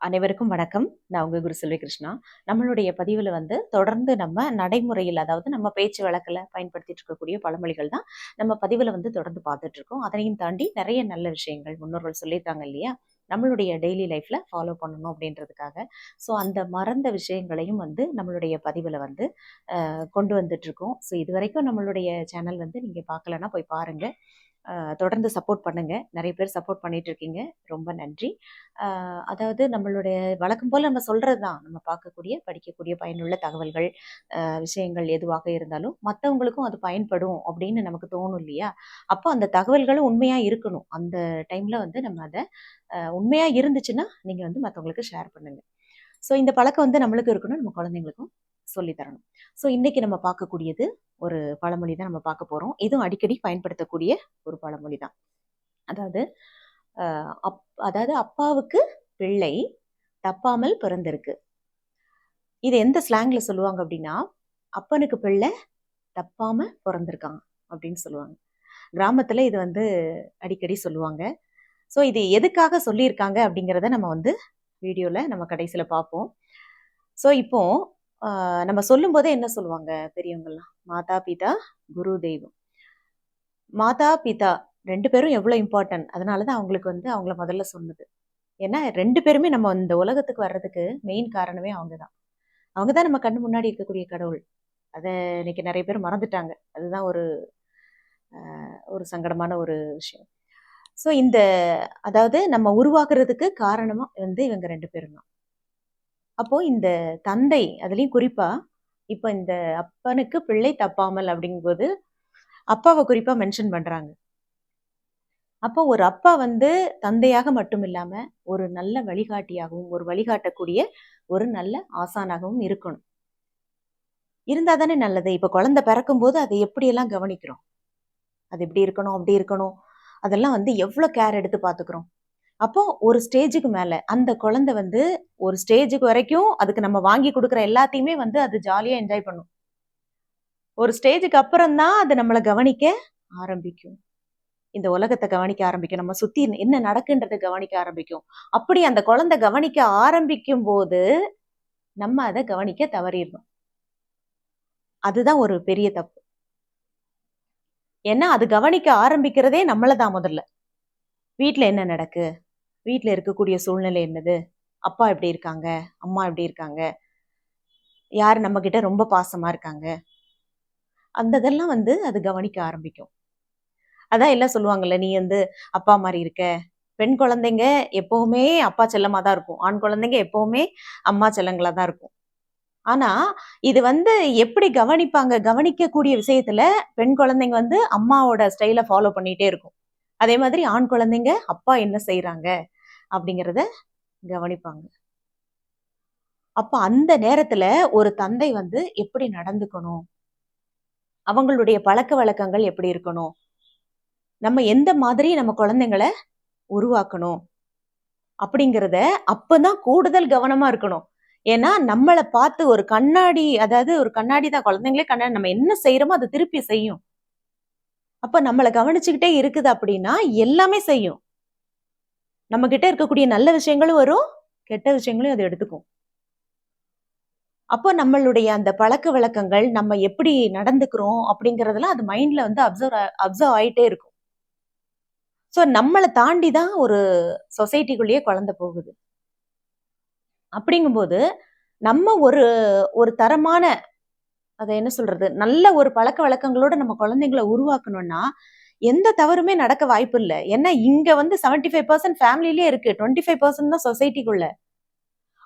அனைவருக்கும் வணக்கம். நான் உங்கள் குரு செல்வி கிருஷ்ணா. நம்மளுடைய பதிவில் வந்து தொடர்ந்து நம்ம நடைமுறையில் அதாவது நம்ம பேச்சு வழக்கில் பயன்படுத்திட்டு இருக்கக்கூடிய பழமொழிகள் தான் நம்ம பதிவில் வந்து தொடர்ந்து பார்த்துட்டு இருக்கோம். தாண்டி நிறைய நல்ல விஷயங்கள் முன்னோர்கள் சொல்லியிருக்காங்க இல்லையா? நம்மளுடைய டெய்லி லைஃப்பில் ஃபாலோ பண்ணணும் அப்படின்றதுக்காக. ஸோ அந்த மறந்த விஷயங்களையும் வந்து நம்மளுடைய பதிவில் வந்து கொண்டு வந்துட்ருக்கோம் ஸோ இது வரைக்கும் நம்மளுடைய சேனல் வந்து நீங்கள் பார்க்கலன்னா போய் பாருங்கள் தொடர்ந்து சப்போர்ட் பண்ணுங்க. நிறைய பேர் சப்போர்ட் பண்ணிட்டு இருக்கீங்க. ரொம்ப நன்றி. அதாவது நம்மளுடைய வழக்கம் போல் நம்ம சொல்கிறது தான். நம்ம பார்க்கக்கூடிய படிக்கக்கூடிய பயனுள்ள தகவல்கள் விஷயங்கள் எதுவாக இருந்தாலும் மற்றவங்களுக்கும் அது பயன்படும் அப்படின்னு நமக்கு தோணும் இல்லையா? அப்போ அந்த தகவல்களும் உண்மையாக இருக்கணும். அந்த டைமில் வந்து நம்ம அதை உண்மையாக இருந்துச்சுன்னா நீங்கள் வந்து மற்றவங்களுக்கு ஷேர் பண்ணுங்க. ஸோ இந்த பழக்கம் வந்து நம்மளுக்கு இருக்கணும். நம்ம குழந்தைங்களுக்கும் சொல்லித்தரணும். ஸோ இன்றைக்கி நம்ம பார்க்கக்கூடியது ஒரு பழமொழி தான் நம்ம பார்க்க போகிறோம் இதுவும் அடிக்கடி பயன்படுத்தக்கூடிய ஒரு பழமொழி தான் அதாவது அப் அதாவது அப்பாவுக்கு பிள்ளை தப்பாமல் பிறந்திருக்கு. இது எந்த ஸ்லாங்ல சொல்லுவாங்க அப்படின்னா அப்பனுக்கு பிள்ளை தப்பாமல் பிறந்திருக்காங்க அப்படின்னு சொல்லுவாங்க. கிராமத்தில் இது வந்து அடிக்கடி சொல்லுவாங்க. ஸோ இது எதுக்காக சொல்லியிருக்காங்க அப்படிங்கிறத நம்ம வந்து வீடியோவில் நம்ம கடைசியில் பார்ப்போம். ஸோ இப்போது நம்ம சொல்லும் போதே என்ன சொல்லுவாங்க பெரியவங்கலாம் மாதா பிதா குரு தெய்வம். மாதா பிதா ரெண்டு பேரும் எவ்வளோ இம்பார்ட்டன்ட். அதனால தான் அவங்களுக்கு வந்து அவங்கள முதல்ல சொன்னது. ஏன்னா ரெண்டு பேருமே நம்ம இந்த உலகத்துக்கு வர்றதுக்கு மெயின் காரணமே அவங்க தான். அவங்க தான் நம்ம கண்ணு முன்னாடி இருக்கக்கூடிய கடவுள். அதை இன்னைக்கு நிறைய பேர் மறந்துட்டாங்க. அதுதான் ஒரு ஒரு சங்கடமான ஒரு விஷயம். ஸோ இந்த அதாவது நம்ம உருவாக்குறதுக்கு காரணமாக வந்து இவங்க ரெண்டு பேரும் தான். அப்போ இந்த தந்தை அதுலயும் குறிப்பா இப்போ இந்த அப்பனுக்கு பிள்ளை தப்பாமல் அப்படிங்கும்போது அப்பாவை குறிப்பா மென்ஷன் பண்றாங்க. அப்போ ஒரு அப்பா வந்து தந்தையாக மட்டும் இல்லாம ஒரு நல்ல வழிகாட்டியாகவும் ஒரு வழிகாட்டக்கூடிய ஒரு நல்ல ஆசானாகவும் இருக்கணும். இருந்தா தானே நல்லது. இப்ப குழந்தை பிறக்கும் போது அதை எப்படியெல்லாம் கவனிக்கிறோம்? அது எப்படி இருக்கணும்? அப்படி இருக்கணும்? அதெல்லாம் வந்து எவ்வளவு கேர் எடுத்து பாத்துக்கிறோம் அப்போ ஒரு ஸ்டேஜுக்கு மேல அந்த குழந்தை வந்து ஒரு ஸ்டேஜுக்கு வரைக்கும் அதுக்கு நம்ம வாங்கி கொடுக்குற எல்லாத்தையுமே வந்து அது ஜாலியா என்ஜாய் பண்ணும். ஒரு ஸ்டேஜுக்கு அப்புறம் தான் அது நம்மளை கவனிக்க ஆரம்பிக்கும். இந்த உலகத்தை கவனிக்க ஆரம்பிக்கும். நம்ம சுத்தி என்ன நடக்குன்றதை கவனிக்க ஆரம்பிக்கும். அப்படி அந்த குழந்தை கவனிக்க ஆரம்பிக்கும் போது நம்ம அதை கவனிக்க தவறிடணும். அதுதான் ஒரு பெரிய தப்பு. ஏன்னா அது கவனிக்க ஆரம்பிக்கிறதே நம்மளை தான் முதல்ல. வீட்ல என்ன நடக்கு? வீட்டில் இருக்கக்கூடிய சூழ்நிலை என்னது? அப்பா எப்படி இருக்காங்க? அம்மா எப்படி இருக்காங்க? யார் நம்ம கிட்ட ரொம்ப பாசமா இருக்காங்க? அந்த இதெல்லாம் வந்து அது கவனிக்க ஆரம்பிக்கும். அதான் எல்லாம் சொல்லுவாங்கல்ல நீ வந்து அப்பா மாதிரி இருக்க. பெண் குழந்தைங்க எப்போவுமே அப்பா செல்லமா தான் இருக்கும். ஆண் குழந்தைங்க எப்போவுமே அம்மா செல்லங்களா தான் இருக்கும். ஆனா இது வந்து எப்படி கவனிப்பாங்க? கவனிக்கக்கூடிய விஷயத்துல பெண் குழந்தைங்க வந்து அம்மாவோட ஸ்டைலை ஃபாலோ பண்ணிட்டே இருக்கும். அதே மாதிரி ஆண் குழந்தைங்க அப்பா என்ன செய்கிறாங்க அப்படிங்கிறத கவனிப்பாங்க. அப்ப அந்த நேரத்துல ஒரு தந்தை வந்து எப்படி நடந்துக்கணும்? அவங்களுடைய பழக்க வழக்கங்கள் எப்படி இருக்கணும்? நம்ம எந்த மாதிரி நம்ம குழந்தைங்களை உருவாக்கணும்? அப்படிங்கிறத அப்பதான் கூடுதல் கவனமா இருக்கணும். ஏன்னா நம்மளை பார்த்து ஒரு கண்ணாடி அதாவது ஒரு கண்ணாடி தான் குழந்தைங்களே கண்ணாடி நம்ம என்ன செய்யறோமோ அதை திருப்பி செய்யும். அப்ப நம்மளை கவனிச்சுக்கிட்டே இருக்குது அப்படின்னா எல்லாமே செய்யும். நம்ம கிட்ட இருக்கக்கூடிய நல்ல விஷயங்களும் வரும் கெட்ட விஷயங்களையும் அது எடுத்துக்கும். அப்போ நம்மளுடைய அந்த பழக்க வழக்கங்கள் நம்ம எப்படி நடந்துக்கிறோம் அப்படிங்கறதெல்லாம் அது மைண்ட்ல வந்து அப்சர்வ் அப்சர்வ் ஆயிட்டே இருக்கும். ஸோ நம்மளை தாண்டி தான் ஒரு சொசைட்டிக்குள்ளேயே குழந்தை போகுது. அப்படிங்கும்போது நம்ம ஒரு ஒரு தரமான அதை என்ன சொல்றது நல்ல ஒரு பழக்க வழக்கங்களோட நம்ம குழந்தைங்களை உருவாக்கணும்னா எந்த தவறுமே நடக்க வாய்ப்பு இல்லை ஏன்னா இங்க வந்து 75% ஃபைவ் பர்சன்ட் ஃபேமிலிலே இருக்கு. டுவெண்ட்டி ஃபைவ் பர்சன்ட் தான் சொசைட்டிக்குள்ள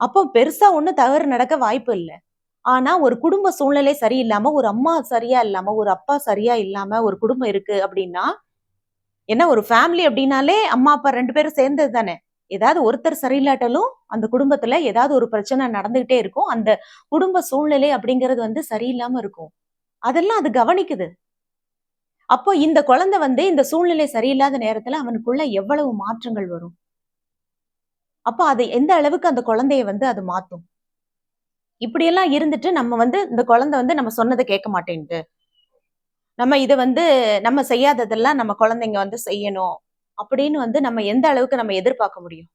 அப்போ பெருசா ஒன்றும் தவறு நடக்க வாய்ப்பு இல்லை ஆனா ஒரு குடும்ப சூழ்நிலை சரியில்லாம ஒரு அம்மா சரியா இல்லாம ஒரு அப்பா சரியா இல்லாம ஒரு குடும்பம் இருக்கு அப்படின்னா என்ன ஒரு ஃபேமிலி அப்படின்னாலே அம்மா அப்பா ரெண்டு பேரும் சேர்ந்தது தானே. ஏதாவது ஒருத்தர் சரியில்லாட்டாலும் அந்த குடும்பத்துல ஏதாவது ஒரு பிரச்சனை நடந்துகிட்டே இருக்கும். அந்த குடும்ப சூழ்நிலை அப்படிங்கிறது வந்து சரியில்லாம இருக்கும். அதெல்லாம் அது கவனிக்குது. அப்போ இந்த குழந்தை வந்து இந்த சூழ்நிலை சரியில்லாத நேரத்துல அவனுக்குள்ள எவ்வளவு மாற்றங்கள் வரும்? அப்போ அது எந்த அளவுக்கு அந்த குழந்தைய வந்து அது மாத்தும்? இப்படியெல்லாம் இருந்துட்டு நம்ம வந்து இந்த குழந்தை வந்து நம்ம சொன்னதை கேட்க மாட்டேங்குது நம்ம இதை வந்து நம்ம செய்யாததெல்லாம் நம்ம குழந்தைங்க வந்து செய்யணும் அப்படின்னு வந்து நம்ம எந்த அளவுக்கு நம்ம எதிர்பார்க்க முடியும்?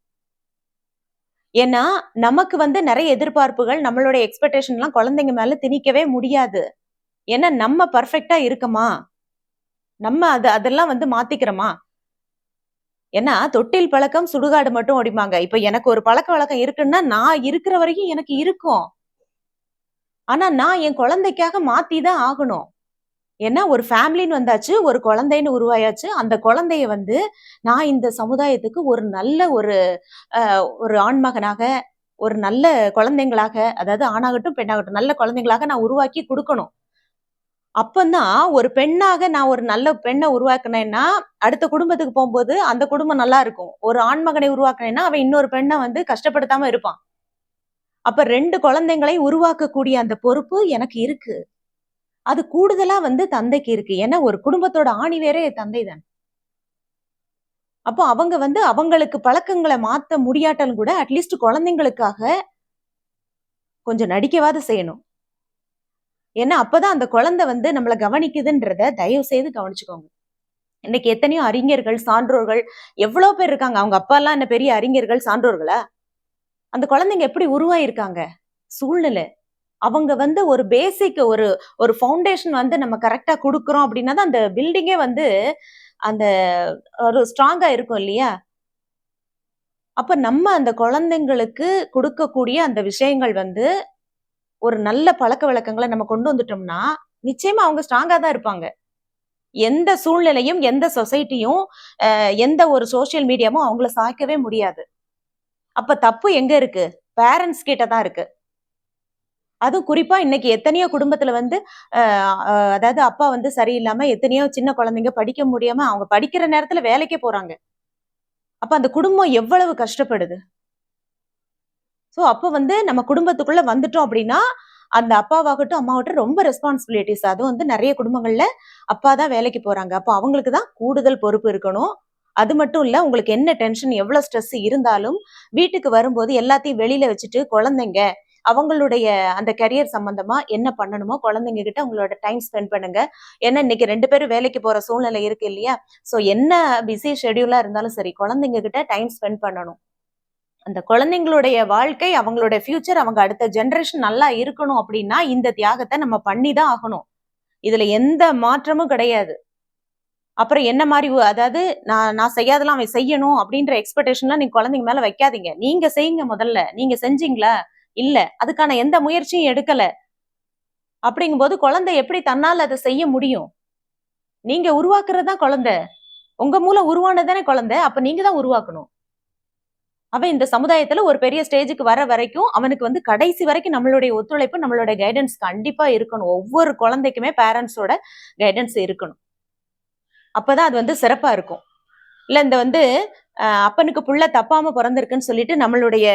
ஏன்னா நமக்கு வந்து நிறைய எதிர்பார்ப்புகள் நம்மளுடைய எக்ஸ்பெக்டேஷன் எல்லாம் குழந்தைங்க மேல திணிக்கவே முடியாது. ஏன்னா நம்ம பர்ஃபெக்டா இருக்கமா? நம்ம அது அதெல்லாம் வந்து மாத்திக்கிறோமா? ஏன்னா தொட்டில் பழக்கம் சுடுகாடு மட்டும் ஓடிமாங்க இப்ப எனக்கு ஒரு பழக்க வழக்கம் இருக்குன்னா நான் இருக்கிற வரைக்கும் எனக்கு இருக்கும். ஆனா நான் என் குழந்தைக்காக மாத்தி தான் ஆகணும். ஏன்னா ஒரு ஃபேமிலின்னு வந்தாச்சு ஒரு குழந்தைன்னு உருவாயாச்சு. அந்த குழந்தைய வந்து நான் இந்த சமுதாயத்துக்கு ஒரு நல்ல ஒரு அஹ், ஒரு ஆண்மகனாக ஒரு நல்ல குழந்தைங்களாக அதாவது ஆணாகட்டும் பெண்ணாகட்டும் நல்ல குழந்தைங்களாக நான் உருவாக்கி கொடுக்கணும். அப்பந்தான் ஒரு பெண்ணாக நான் ஒரு நல்ல பெண்ணை உருவாக்குனேன்னா அடுத்த குடும்பத்துக்கு போகும்போது அந்த குடும்பம் நல்லா இருக்கும். ஒரு ஆண்மகனை உருவாக்குனேன்னா அவன் இன்னொரு பெண்ணை வந்து கஷ்டப்படுத்தாம இருப்பான். அப்ப ரெண்டு குழந்தைங்களை உருவாக்கக்கூடிய அந்த பொறுப்பு எனக்கு இருக்கு. அது கூடுதலா வந்து தந்தைக்கு இருக்கு. ஏன்னா ஒரு குடும்பத்தோட ஆணி வேறே தந்தை தான். அப்போ அவங்க வந்து அவங்களுக்கு பழக்கங்களை மாத்த முடியாட்டாலும் கூட அட்லீஸ்ட் குழந்தைங்களுக்காக கொஞ்சம் நடிக்கவாது செய்யணும். ஏன்னா அப்பதான் அந்த குழந்தை வந்து நம்மளை கவனிக்குதுன்றத தயவு செய்து கவனிச்சுக்கோங்க. இன்னைக்கு எத்தனையோ அறிஞர்கள் சான்றோர்கள் எவ்வளவு பேர் இருக்காங்க? அவங்க அப்பா எல்லாம் என்ன பெரிய அறிஞர்கள் சான்றோர்களா? அந்த குழந்தைங்க எப்படி உருவாயிருக்காங்க? சூழ்நிலை. அவங்க வந்து ஒரு பேசிக் ஒரு ஒரு ஃபவுண்டேஷன் வந்து நம்ம கரெக்டா கொடுக்குறோம் அப்படின்னா தான் அந்த பில்டிங்கே வந்து அந்த ஒரு ஸ்ட்ராங்கா இருக்கும் இல்லையா? அப்ப நம்ம அந்த குழந்தைங்களுக்கு கொடுக்கக்கூடிய அந்த விஷயங்கள் வந்து ஒரு நல்ல பழக்க வழக்கங்களை நம்ம கொண்டு வந்துட்டோம்னா நிச்சயமா அவங்க ஸ்ட்ராங்கா தான் இருப்பாங்க. எந்த சூழ்நிலையும் எந்த சொசைட்டியும் எந்த ஒரு சோசியல் மீடியாவும் அவங்கள சாய்க்கவே முடியாது. அப்ப தப்பு எங்க இருக்கு? பேரண்ட்ஸ் கிட்ட தான் இருக்கு. அதுவும் குறிப்பா இன்னைக்கு எத்தனையோ குடும்பத்துல வந்து அதாவது அப்பா வந்து சரியில்லாம எத்தனையோ சின்ன குழந்தைங்க படிக்க முடியாம அவங்க படிக்கிற நேரத்துல வேலைக்கே போறாங்க. அப்ப அந்த குடும்பம் எவ்வளவு கஷ்டப்படுது? ஸோ அப்போ வந்து நம்ம குடும்பத்துக்குள்ள வந்துட்டோம் அப்படின்னா அந்த அப்பாவாகட்டும் அம்மாவட்டும் ரொம்ப ரெஸ்பான்சிபிலிட்டிஸ் அதுவும் வந்து நிறைய குடும்பங்கள்ல அப்பா தான் வேலைக்கு போறாங்க. அப்போ அவங்களுக்கு தான் கூடுதல் பொறுப்பு இருக்கணும். அது மட்டும் இல்லை உங்களுக்கு என்ன டென்ஷன் எவ்வளோ ஸ்ட்ரெஸ் இருந்தாலும் வீட்டுக்கு வரும்போது எல்லாத்தையும் வெளியில வச்சுட்டு குழந்தைங்க அவங்களுடைய அந்த கரியர் சம்பந்தமா என்ன பண்ணணுமோ குழந்தைங்க கிட்ட உங்களோட டைம் ஸ்பெண்ட் பண்ணுங்க. ஏன்னா இன்னைக்கு ரெண்டு பேரும் வேலைக்கு போற சூழ்நிலை இருக்கு இல்லையா? ஸோ என்ன பிஸி ஷெடியூலா இருந்தாலும் சரி குழந்தைங்க கிட்ட டைம் ஸ்பெண்ட் பண்ணணும். அந்த குழந்தைங்களுடைய வாழ்க்கை அவங்களுடைய ஃபியூச்சர் அவங்க அடுத்த ஜென்ரேஷன் நல்லா இருக்கணும் அப்படின்னா இந்த தியாகத்தை நம்ம பண்ணி தான் ஆகணும். இதுல எந்த மாற்றமும் கிடையாது. அப்புறம் என்ன மாதிரி அதாவது நான் நான் செய்யாதெல்லாம் அவன் செய்யணும் அப்படின்ற எக்ஸ்பெக்டேஷன்லாம் நீங்க குழந்தைங்க மேல வைக்காதீங்க. நீங்க செய்யுங்க முதல்ல. நீங்க செஞ்சீங்களா? இல்ல. அதுக்கான எந்த முயற்சியும் எடுக்கல. அப்படிங்கும்போது குழந்தை எப்படி தன்னால் அதை செய்ய முடியும்? நீங்க உருவாக்குறது தான் குழந்தை. உங்க மூலம் உருவானதானே குழந்தை. அப்ப நீங்க தான் உருவாக்கணும். அவன் இந்த சமுதாயத்துல ஒரு பெரிய ஸ்டேஜுக்கு வர வரைக்கும் அவனுக்கு வந்து கடைசி வரைக்கும் நம்மளுடைய ஒத்துழைப்பு நம்மளுடைய கைடன்ஸ் கண்டிப்பா இருக்கணும். ஒவ்வொரு குழந்தைக்குமே பேரண்ட்ஸோட கைடன்ஸ் இருக்கணும். அப்பதான் அது வந்து சிறப்பா இருக்கும். இல்ல இந்த வந்து அப்பனுக்கு புள்ள தப்பாம பிறந்திருக்குன்னு சொல்லிட்டு நம்மளுடைய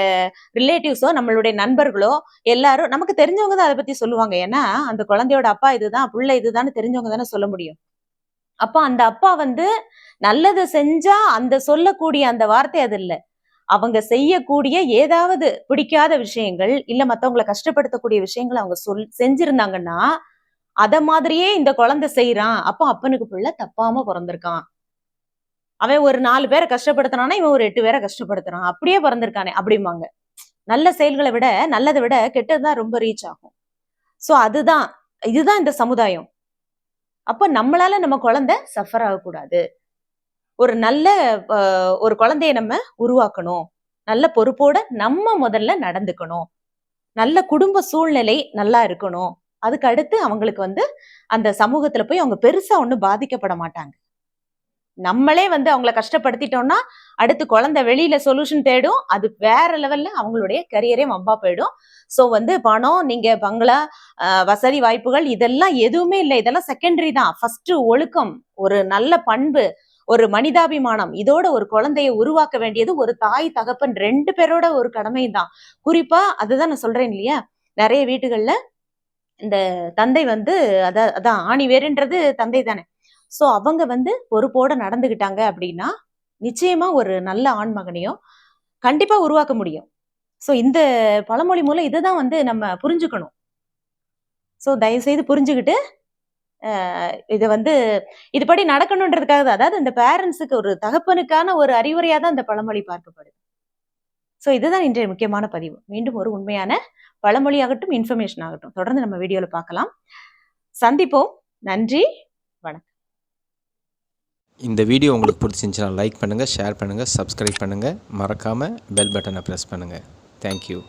ரிலேட்டிவ்ஸோ நம்மளுடைய நண்பர்களோ எல்லாரும் நமக்கு தெரிஞ்சவங்க தான் அதை பத்தி சொல்லுவாங்க. ஏன்னா அந்த குழந்தையோட அப்பா இதுதான் புள்ள இதுதான்னு தெரிஞ்சவங்க தானே சொல்ல முடியும். அப்போ அந்த அப்பா வந்து நல்லது செஞ்சா அந்த சொல்லக்கூடிய அந்த வார்த்தை அது இல்லை. அவங்க செய்யக்கூடிய ஏதாவது பிடிக்காத விஷயங்கள் இல்ல மத்தவங்களை கஷ்டப்படுத்தக்கூடிய விஷயங்களை அவங்க சொல் செஞ்சிருந்தாங்கன்னா அத மாதிரியே இந்த குழந்தை செய்யறான் அப்போ அப்பனுக்கு புள்ள தப்பாம பிறந்திருக்கான். அவன் ஒரு நாலு பேரை கஷ்டப்படுத்தினானா இவன் ஒரு எட்டு பேரை கஷ்டப்படுத்துறான். அப்படியே பிறந்திருக்கானே அப்படிம்பாங்க. நல்ல செயல்களை விட நல்லதை விட கெட்டதுதான் ரொம்ப ரீச் ஆகும். சோ அதுதான் இதுதான் இந்த சமுதாயம். அப்ப நம்மளால நம்ம குழந்தை சஃபர் ஆகக்கூடாது. ஒரு நல்ல ஒரு குழந்தைய நம்ம உருவாக்கணும். நல்ல பொறுப்போட நம்ம முதல்ல நடந்துக்கணும். நல்ல குடும்ப சூழ்நிலை நல்லா இருக்கணும். அதுக்கு அடுத்து அவங்களுக்கு வந்து அந்த சமூகத்துல போய் அவங்க பெருசா ஒன்றும் பாதிக்கப்பட மாட்டாங்க. நம்மளே வந்து அவங்கள கஷ்டப்படுத்திட்டோம்னா அடுத்து குழந்தை வெளியில சொல்யூஷன் தேடும். அது வேற லெவல்ல அவங்களுடைய கரியரே வம்பா போயிடும். ஸோ வந்து பணம் நீங்க பங்களா வசதி வாய்ப்புகள் இதெல்லாம் எதுவுமே இல்லை. இதெல்லாம் செகண்டரி தான். ஃபர்ஸ்ட் ஒழுக்கம் ஒரு நல்ல பண்பு ஒரு மனிதாபிமானம் இதோட ஒரு குழந்தையை உருவாக்க வேண்டியது ஒரு தாய் தகப்பன் ரெண்டு பேரோட ஒரு கடமை தான் குறிப்பா அதுதான் நான் சொல்றேன் இல்லையா? நிறைய வீட்டுகள்ல இந்த தந்தை வந்து அதான் அதான் ஆணி வேறுன்றது தந்தை தானே. சோ அவங்க வந்து பொறுப்போட நடந்துகிட்டாங்க அப்படின்னா நிச்சயமா ஒரு நல்ல ஆண் மகனையும் கண்டிப்பா உருவாக்க முடியும். சோ இந்த பழமொழி மூலம் இதுதான் வந்து நம்ம புரிஞ்சுக்கணும். சோ தயவு செய்து புரிஞ்சுக்கிட்டு இதை வந்து இதுபடி நடக்கணுன்றதுக்காக தான் அதாவது இந்த பேரண்ட்ஸுக்கு ஒரு தகப்பனுக்கான ஒரு அறிவுரையாக தான் இந்த பழமொழி பார்க்கப்படுது. ஸோ இதுதான் இன்றைய முக்கியமான பதிவு. மீண்டும் ஒரு உண்மையான பழமொழி ஆகட்டும் இன்ஃபர்மேஷன் ஆகட்டும். தொடர்ந்து நம்ம வீடியோவில் பார்க்கலாம். சந்திப்போம். நன்றி. வணக்கம். இந்த வீடியோ உங்களுக்கு பிடிச்சிருந்துச்சுன்னா லைக் பண்ணுங்கள் ஷேர் பண்ணுங்கள் சப்ஸ்கிரைப் பண்ணுங்கள் மறக்காமல் பெல் பட்டனை ப்ரெஸ் பண்ணுங்கள் தேங்க்யூ